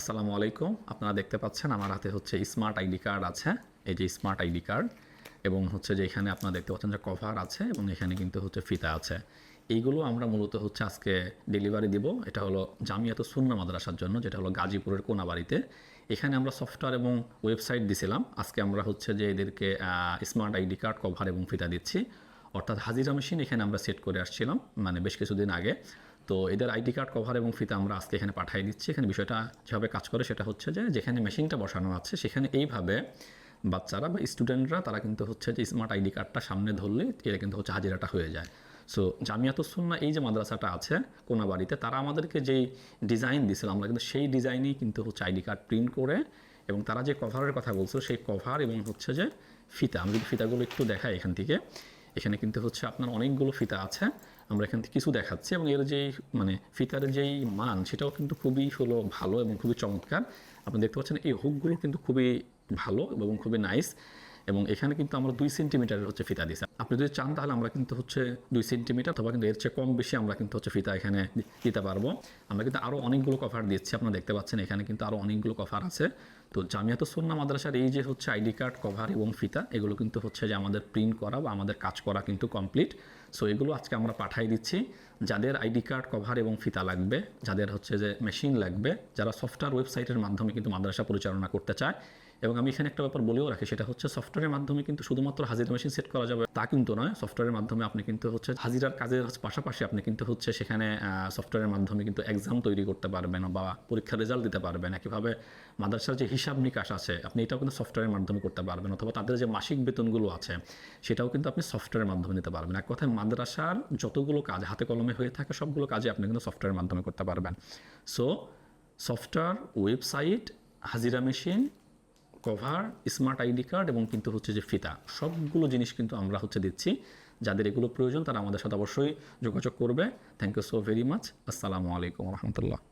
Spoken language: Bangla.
আসসালামু আলাইকুম। আপনারা দেখতে পাচ্ছেন আমার হাতে হচ্ছে স্মার্ট আইডি কার্ড আছে। এই যে স্মার্ট আইডি কার্ড এবং হচ্ছে যে এখানে আপনারা দেখতে পাচ্ছেন যে কভার আছে এবং এখানে কিন্তু হচ্ছে ফিতা আছে। এইগুলো আমরা মূলত হচ্ছে আজকে ডেলিভারি দিব। এটা হলো জামিয়াত সুন্না মাদ্রাসার জন্য, যেটা হলো গাজীপুরের কোনাবাড়িতে। এখানে আমরা সফটওয়্যার এবং ওয়েবসাইট দিছিলাম। আজকে আমরা হচ্ছে যে এদেরকে স্মার্ট আইডি কার্ড কভার এবং ফিতা দিচ্ছি। অর্থাৎ হাজিরা মেশিন এখানে আমরা সেট করে আসছিলাম মানে বেশ কিছুদিন আগে। তো এদের আইডি কার্ড কভার এবং ফিতা আমরা আজকে এখানে পাঠিয়ে দিচ্ছি। এখানে বিষয়টা যেভাবে কাজ করে সেটা হচ্ছে যে, যেখানে মেশিনটা বসানো আছে, সেখানে এইভাবে বাচ্চারা বা স্টুডেন্টরা তারা কিন্তু হচ্ছে যে স্মার্ট আইডি কার্ডটা সামনে ধরলে এটা কিন্তু হচ্ছে হাজিরাটা হয়ে যায়। সো জামিয়াতুসুন্না এই যে মাদ্রাসাটা আছে, কোনাবাড়িতে, তারা আমাদেরকে যেই ডিজাইন দিয়েছিল আমরা কিন্তু সেই ডিজাইনেই কিন্তু হচ্ছে আইডি কার্ড প্রিন্ট করে এবং তারা যে কভারের কথা বলছিল, সেই কভার এবং হচ্ছে যে ফিতা, আমি যদি ফিতাগুলো একটু দেখাই এখান থেকে। এখানে কিন্তু হচ্ছে আপনার অনেকগুলো ফিতা আছে। আমরা এখান থেকে কিছু দেখাচ্ছি এবং এর যেই মানে ফিতার যেই মান, সেটাও কিন্তু খুবই হলো ভালো এবং খুবই চমৎকার। আপনি দেখতে পাচ্ছেন এই হুকগুলো কিন্তু খুবই ভালো এবং খুবই নাইস এবং এখানে কিন্তু আমরা দুই সেন্টিমিটারের হচ্ছে ফিতা দিছি আপনি যদি চান তাহলে আমরা কিন্তু হচ্ছে দুই সেন্টিমিটার অথবা কিন্তু এর চেয়ে কম বেশি আমরা কিন্তু হচ্ছে ফিতা এখানে দিতে পারব। আমরা কিন্তু আরও অনেকগুলো কভার দিচ্ছি, আপনারা দেখতে পাচ্ছেন এখানে কিন্তু আরও অনেকগুলো কভার আছে। তো জামিয়াত সুন্না মাদ্রাসার এই যে হচ্ছে আইডি কার্ড কভার এবং ফিতা, এগুলো কিন্তু হচ্ছে যে আমাদের প্রিন্ট করা বা আমাদের কাজ করা কিন্তু কমপ্লিট সো এগুলো আজকে আমরা পাঠাই দিচ্ছি। যাদের আইডি কার্ড, কভার এবং ফিতা লাগবে, যাদের হচ্ছে যে মেশিন লাগবে, যারা সফটওয়্যার ওয়েবসাইটের মাধ্যমে কিন্তু মাদ্রাসা পরিচালনা করতে চায়। এবং আমি এখানে একটা ব্যাপার বলেও রাখি, সেটা হচ্ছে সফটওয়্যারের মাধ্যমে কিন্তু শুধুমাত্র হাজিরা মেশিন সেট করা যাবে তা কিন্তু নয়, সফটওয়্যারের মাধ্যমে আপনি কিন্তু হচ্ছে হাজিরার কাজের পাশাপাশি আপনি কিন্তু হচ্ছে সেখানে সফটওয়্যারের মাধ্যমে কিন্তু এক্সাম তৈরি করতে পারবেন বা পরীক্ষার রেজাল্ট দিতে পারবেন। একইভাবে মাদ্রাসার যে হিসাব নিকাশ আছে, আপনি এটাও কিন্তু সফটওয়্যারের মাধ্যমে করতে পারবেন। অথবা তাদের যে মাসিক বেতনগুলো আছে, সেটাও কিন্তু আপনি সফটওয়্যারের মাধ্যমে নিতে পারবেন। এক কথায় মাদ্রাসার যতগুলো কাজ, হাতে কলমে হয়ে থাকে সবগুলো কাজে আপনি কিন্তু সফটওয়্যারের মাধ্যমে করতে পারবেন। সো সফটওয়্যার ওয়েবসাইট হাজিরা machine cover smart ID card এবং কিন্তু হচ্ছে যে ফিতা, সবগুলো জিনিস কিন্তু আমরা হচ্ছে দিচ্ছি। যাদের এগুলো প্রয়োজন তারা আমাদের সাথে অবশ্যই যোগাযোগ করবে। Thank you so very much আসসালামু আলাইকুম রহমতুল্লাহ।